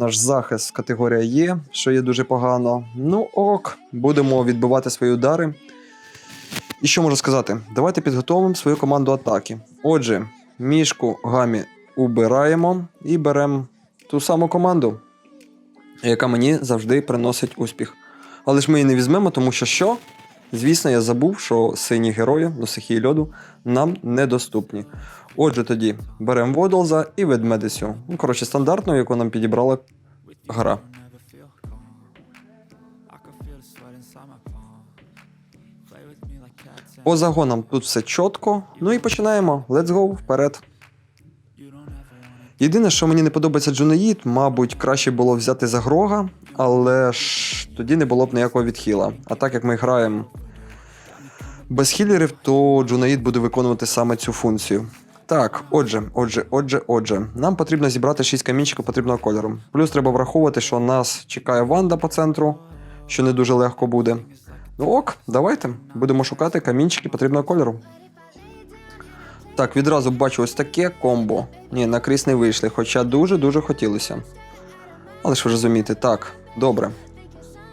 Наш захист категорія Є, що є дуже погано. Ну ок, будемо відбивати свої удари. І що можу сказати? Давайте підготовимо свою команду атаки. Отже, мішку гамі убираємо і беремо ту саму команду, яка мені завжди приносить успіх. Але ж ми її не візьмемо, тому що що? Звісно, я забув, що сині герої до стихії льоду нам недоступні. Отже, тоді беремо Водолза і ведмедицю. Ну, коротше, стандартну, яку нам підібрала гра. По загонам тут все чітко. Ну і починаємо. Let's go, вперед. Єдине, що мені не подобається Джунаїд, мабуть, краще було взяти за Грога, але ж тоді не було б ніякого відхила. А так як ми граємо без хілерів, то Джунаїд буде виконувати саме цю функцію. Так, отже, отже, отже, отже, нам потрібно зібрати 6 камінчиків потрібного кольору. Плюс треба враховувати, що нас чекає Ванда по центру, що не дуже легко буде. Ну ок, давайте будемо шукати камінчики потрібного кольору. Так, відразу бачу ось таке комбо. Ні, на кріс не вийшли, хоча дуже-дуже хотілося. Але ж ви розумієте, так, добре.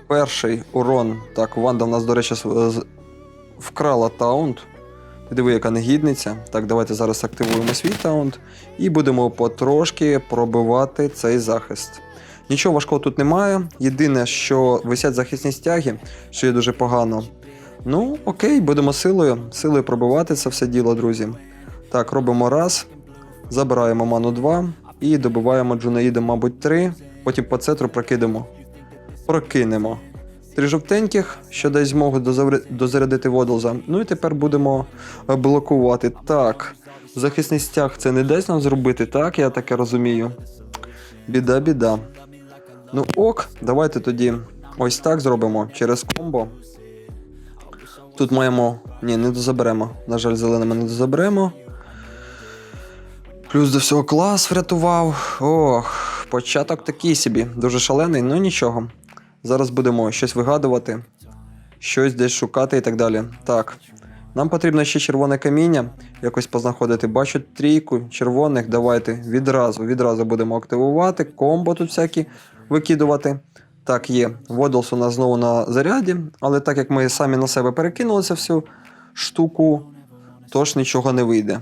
Перший урон. Так, Ванда в нас, до речі, вкрала таунт. Диви, яка негідниця. Так, давайте зараз активуємо свій таунт і будемо потрошки пробивати цей захист. Нічого важкого тут немає. Єдине, що висять захисні стяги, що є дуже погано. Ну, окей, будемо силою, силою пробивати це все діло, друзі. Так, робимо раз, забираємо ману 2 і добиваємо Джунаїда, мабуть, 3. Потім по центру прокидемо. Прокинемо. Три жовтеньких, що дасть змогу дозарядити водолза. Ну і тепер будемо е, блокувати. Так, захисний стяг це не дасть нам зробити, так, я таке розумію. Біда, біда. Ну ок, давайте тоді ось так зробимо через комбо. Тут маємо. Ні, не дозаберемо. На жаль, зеленими не дозаберемо. Плюс до всього клас врятував. Ох, початок такий собі, дуже шалений, ну нічого. Зараз будемо щось вигадувати, щось десь шукати і так далі. Так. Нам потрібно ще червоне каміння, якось познаходити. Бачу трійку червоних. Давайте відразу, відразу будемо активувати, комбо тут всякі викидувати. Так, є. Водолс у нас знову на заряді, але так як ми самі на себе перекинули цю всю штуку, тож нічого не вийде.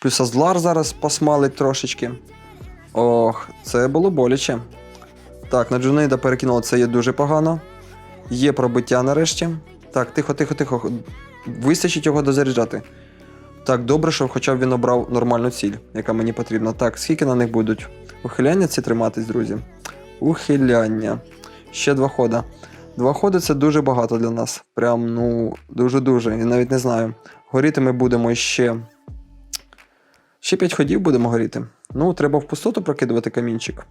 Плюс Азлар зараз посмалить трошечки. Ох, це було боляче. Так, на Джунейда перекинуло це є дуже погано. Є пробиття нарешті. Так, тихо, тихо, тихо. Вистачить його дозаряджати. Так, добре, що хоча б він обрав нормальну ціль, яка мені потрібна. Так, скільки на них будуть? Ухиляння ці триматись, друзі. Ухиляння. Ще два хода. Два ходи це дуже багато для нас. Прям, ну, дуже-дуже. І навіть не знаю. Горіти ми будемо ще. Ще 5 ходів будемо горіти. Ну, треба в пустоту прокидувати камінчик.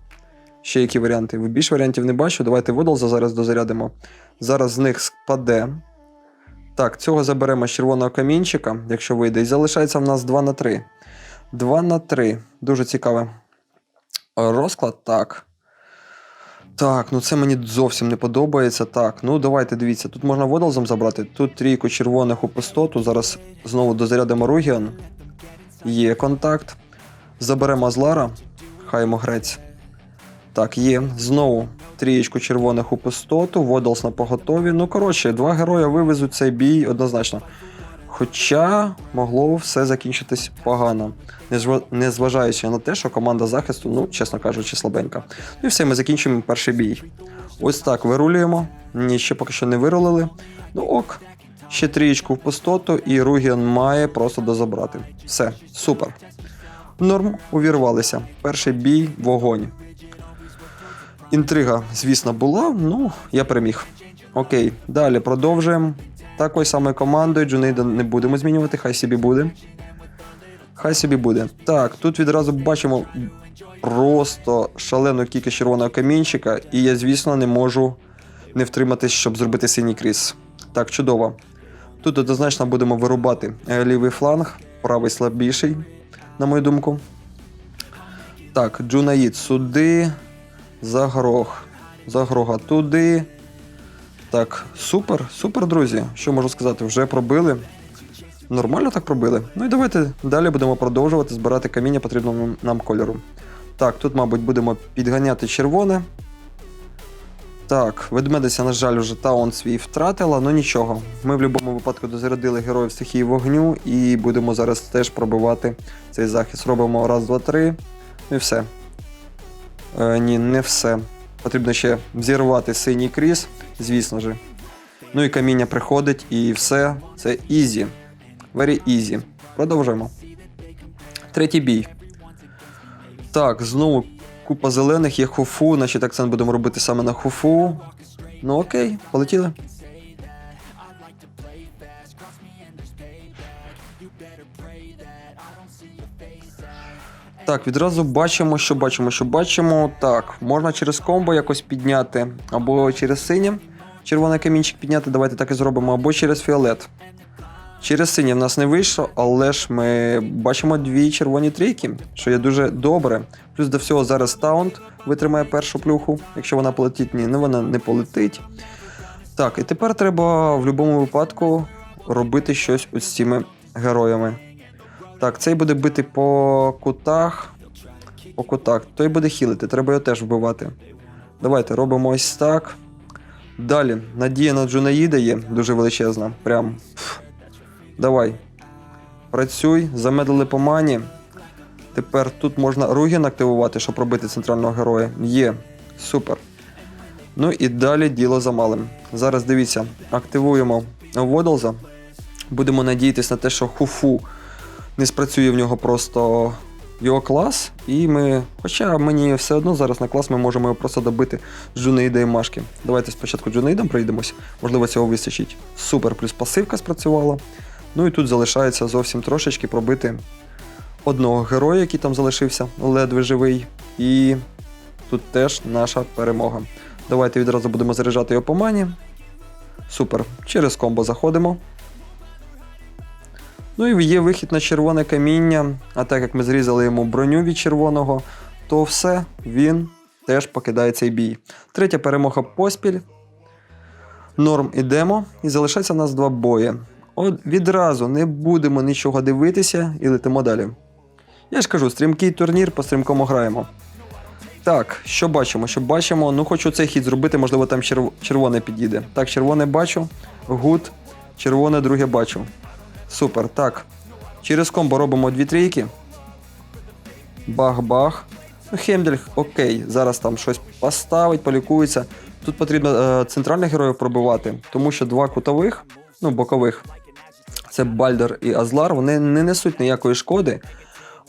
Ще які варіанти? Більш варіантів не бачу. Давайте водолза зараз дозарядимо. Зараз з них спаде. Так, цього заберемо з червоного камінчика, якщо вийде. І залишається в нас 2 на 3. 2 на 3. Дуже цікаве. Розклад, так. Так, ну це мені зовсім не подобається. Так, ну давайте дивіться. Тут можна водолзом забрати. Тут трійку червоних у пустоту. Зараз знову дозарядимо Ругіон. Є контакт. Заберемо Азлара. Хай йому грець. Так, є. Знову трієчку червоних у пустоту, Водолс на поготові. Ну, коротше, два герої вивезуть цей бій однозначно. Хоча могло все закінчитись погано, незважаючи на те, що команда захисту, ну, чесно кажучи, слабенька. Ну і все, ми закінчуємо перший бій. Ось так вирулюємо. Ні, ще поки що не вирулили. Ну ок. Ще трієчку в пустоту, і Ругіон має просто дозабрати. Все, супер. Норм, увірвалися. Перший бій, вогонь. Інтрига, звісно, була, ну, я переміг. Окей, далі продовжуємо. Такою самою командою Джунейда не будемо змінювати, хай собі буде. Хай собі буде. Так, тут відразу бачимо просто шалену кількість червоного камінчика, і я, звісно, не можу не втриматись, щоб зробити синій кріс. Так, чудово. Тут однозначно будемо вирубати е, лівий фланг, правий слабіший, на мою думку. Так, Джунаїд сюди. Загрог. Загрога туди. Так, супер, супер, друзі. Що можу сказати? Вже пробили. Нормально так пробили. Ну і давайте далі будемо продовжувати збирати каміння потрібного нам- кольору. Так, тут, мабуть, будемо підганяти червоне. Так, ведмедиця, на жаль, вже таун свій втратила, ну нічого. Ми в будь-якому випадку дозарядили героїв стихії вогню і будемо зараз теж пробивати цей захист. Робимо раз, два, три. Ну і все. Е, ні, не все. Потрібно ще взірвати синій кріс, звісно ж. Ну і каміння приходить, і все. Це ізі. Very easy. Продовжуємо. Третій бій. Так, знову купа зелених, є хуфу, значить акцент будемо робити саме на хуфу. Ну окей, полетіли. Так, відразу бачимо, що бачимо, що бачимо. Так, можна через комбо якось підняти, або через синє червоний камінчик підняти, давайте так і зробимо, або через фіолет. Через синє в нас не вийшло, але ж ми бачимо дві червоні трійки, що є дуже добре. Плюс до всього зараз таунт витримає першу плюху. Якщо вона полетить, ні, ну вона не полетить. Так, і тепер треба в будь-якому випадку робити щось ось з цими героями. Так, цей буде бити по кутах. По кутах. Той буде хілити, треба його теж вбивати. Давайте робимо ось так. Далі, надія на Джунаїда є дуже величезна. Прям. Давай. Працюй, замедлили по мані. Тепер тут можна Ругін активувати, щоб робити центрального героя. Є. Супер. Ну і далі діло за малим. Зараз дивіться, активуємо Водолза. Будемо надіятися на те, що Хуфу не спрацює в нього просто його клас. І ми. Хоча мені все одно зараз на клас ми можемо його просто добити з Джунеїда і Машки. Давайте спочатку Джунеїдом пройдемось. Можливо, цього вистачить. Супер, плюс пасивка спрацювала. Ну і тут залишається зовсім трошечки пробити одного героя, який там залишився, ледве живий. І тут теж наша перемога. Давайте відразу будемо заряджати його по мані. Супер. Через комбо заходимо. Ну і є вихід на червоне каміння. А так як ми зрізали йому броню від червоного, то все, він теж покидає цей бій. Третя перемога поспіль. Норм ідемо, і залишається у нас два бої. От відразу не будемо нічого дивитися і летимо далі. Я ж кажу, стрімкий турнір, по стрімкому граємо. Так, що бачимо? Що бачимо? Ну, хочу цей хід зробити, можливо, там черв... червоне підійде. Так, червоне бачу. Гуд. Червоне друге бачу. Супер. Так. Через комбо робимо дві трійки. Бах-бах. Ну, окей, зараз там щось поставить, полікується. Тут потрібно е, центральних героїв пробивати, тому що два кутових, ну, бокових, це Бальдер і Азлар, вони не несуть ніякої шкоди.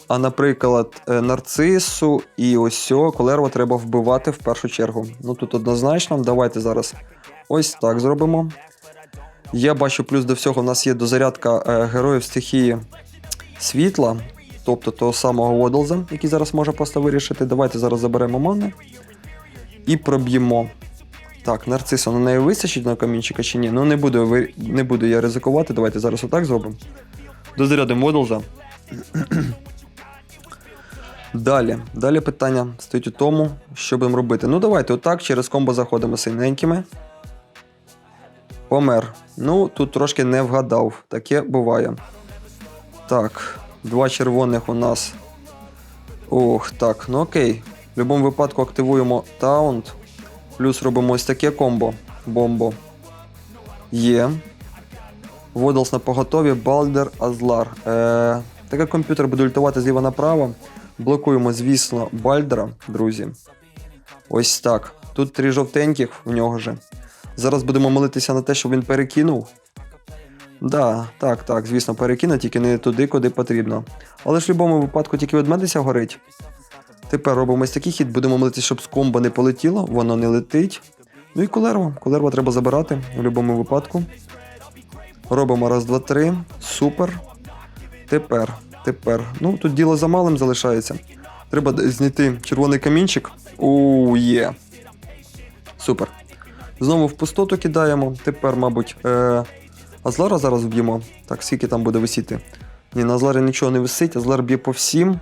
А, наприклад, е, нарцису і ось Колерва треба вбивати в першу чергу. Ну тут однозначно, давайте зараз ось так зробимо. Я бачу, плюс до всього, в нас є дозарядка е, героїв стихії світла, тобто того самого Водолза, який зараз може просто вирішити. Давайте зараз заберемо мани і проб'ємо. Так, нарциса на неї вистачить на камінчика чи ні? Ну не буду, не буду я ризикувати. Давайте зараз отак зробимо. Дозарядимо Водолза. Далі. Далі питання стоїть у тому, що будемо робити. Ну давайте отак, через комбо заходимо синенькими. Помер. Ну, тут трошки не вгадав. Таке буває. Так, два червоних у нас. Ох, так, ну окей. В будь-якому випадку активуємо таунт. Плюс робимо ось таке комбо. Бомбо. Є. Водолс на поготові, Балдер, Азлар. Е, так комп'ютер буде ультувати зліва направо. Блокуємо, звісно, Бальдера, друзі. Ось так. Тут три жовтеньких в нього же. Зараз будемо молитися на те, щоб він перекинув. Да, так, так, звісно, перекине, тільки не туди, куди потрібно. Але ж в будь-якому випадку тільки ведмедиця горить. Тепер робимо ось такий хід, будемо молитися, щоб з комбо не полетіло, воно не летить. Ну і колерва. Колерва треба забирати в будь-якому випадку. Робимо раз, два, три. Супер. Тепер, тепер. Ну, тут діло за малим залишається. Треба знайти червоний камінчик. У є. Супер. Знову в пустоту кидаємо. Тепер, мабуть, е... Азлара зараз вб'ємо. Так, скільки там буде висіти? Ні, на Азларі нічого не висить, Азлар б'є по всім.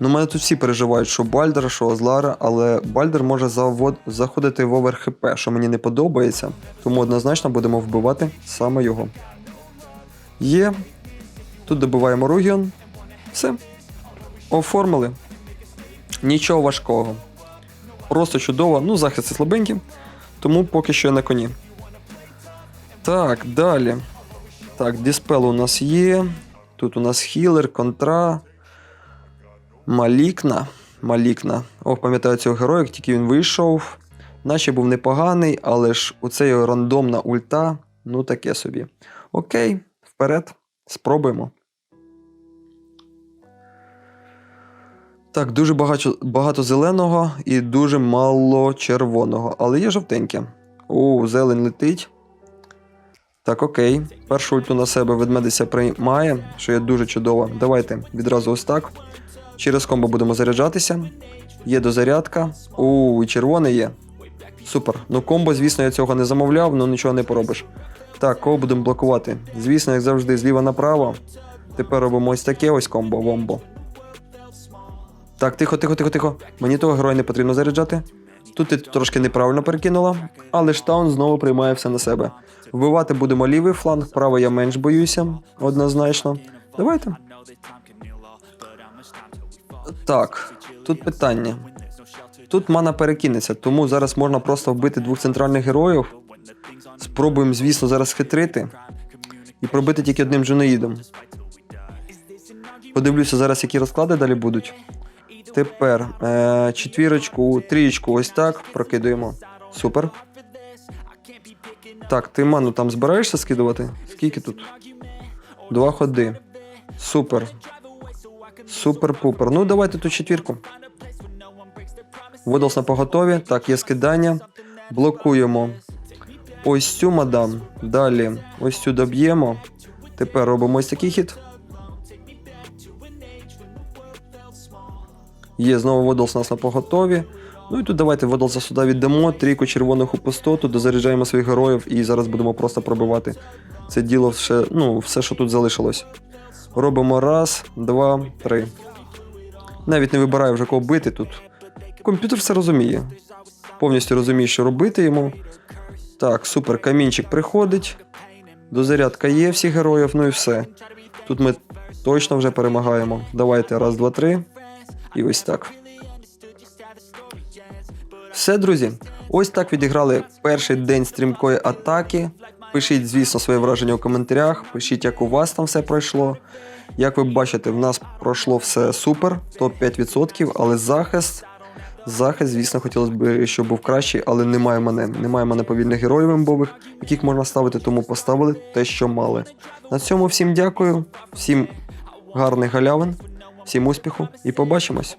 Ну, мене тут всі переживають, що Бальдера, що Азлара, але Бальдер може завод... заходити в овер ХП, що мені не подобається. Тому однозначно будемо вбивати саме його. Є. Тут добиваємо Ругіон. Все. Оформили. Нічого важкого. Просто чудово. Ну, захисти слабенькі, тому поки що я на коні. Так, далі. Так, диспел у нас є. Тут у нас хілер, контра. Малікна. Малікна. Ох, пам'ятаю цього героя, як тільки він вийшов. Наче був непоганий, але ж у цей рандомна ульта, ну таке собі. Окей, вперед, спробуємо. Так, дуже багато, багато зеленого і дуже мало червоного, але є жовтеньке. О, зелень летить. Так, окей. Першу ульту на себе ведмедиця приймає, що є дуже чудово. Давайте відразу ось так. Через комбо будемо заряджатися. Є дозарядка. У, і червоний є. Супер. Ну комбо, звісно, я цього не замовляв, ну нічого не поробиш. Так, кого будемо блокувати? Звісно, як завжди, зліва направо. Тепер робимо ось таке ось комбо, вомбо. Так, тихо, тихо, тихо, тихо. Мені того героя не потрібно заряджати. Тут ти трошки неправильно перекинула, але штаун знову приймає все на себе. Вбивати будемо лівий фланг, правий я менш боюся, однозначно. Давайте. Так, тут питання. Тут мана перекинеться, тому зараз можна просто вбити двох центральних героїв. Спробуємо, звісно, зараз хитрити і пробити тільки одним джуноїдом. Подивлюся зараз, які розклади далі будуть. Тепер е, четвірочку, трієчку, ось так прокидуємо. Супер. Так, ти ману там збираєшся скидувати? Скільки тут? Два ходи. Супер. Супер-пупер. Ну, давайте ту четвірку. Видалс на поготові. Так, є скидання. Блокуємо ось цю мадам. Далі ось цю доб'ємо. Тепер робимо ось такий хід. Є знову Водолс у нас на поготові. Ну і тут давайте Водолса сюди віддамо, трійку червоних у пустоту, дозаряджаємо своїх героїв і зараз будемо просто пробивати це діло все, ну, все, що тут залишилось. Робимо раз, два, три. Навіть не вибираю вже кого бити тут. Комп'ютер все розуміє. Повністю розуміє, що робити йому. Так, супер, камінчик приходить. Дозарядка є всіх героїв, ну і все. Тут ми точно вже перемагаємо. Давайте, раз, два, три. І ось так. Все, друзі. Ось так відіграли перший день стрімкої атаки. Пишіть, звісно, своє враження у коментарях. Пишіть, як у вас там все пройшло. Як ви бачите, в нас пройшло все супер, топ 5%, але захист. Захист, звісно, хотілося б, щоб був кращий, але немає мене. Немає мене повільних героїв імбових, яких можна ставити, тому поставили те, що мали. На цьому всім дякую, всім гарних галявин, всім успіху і побачимось.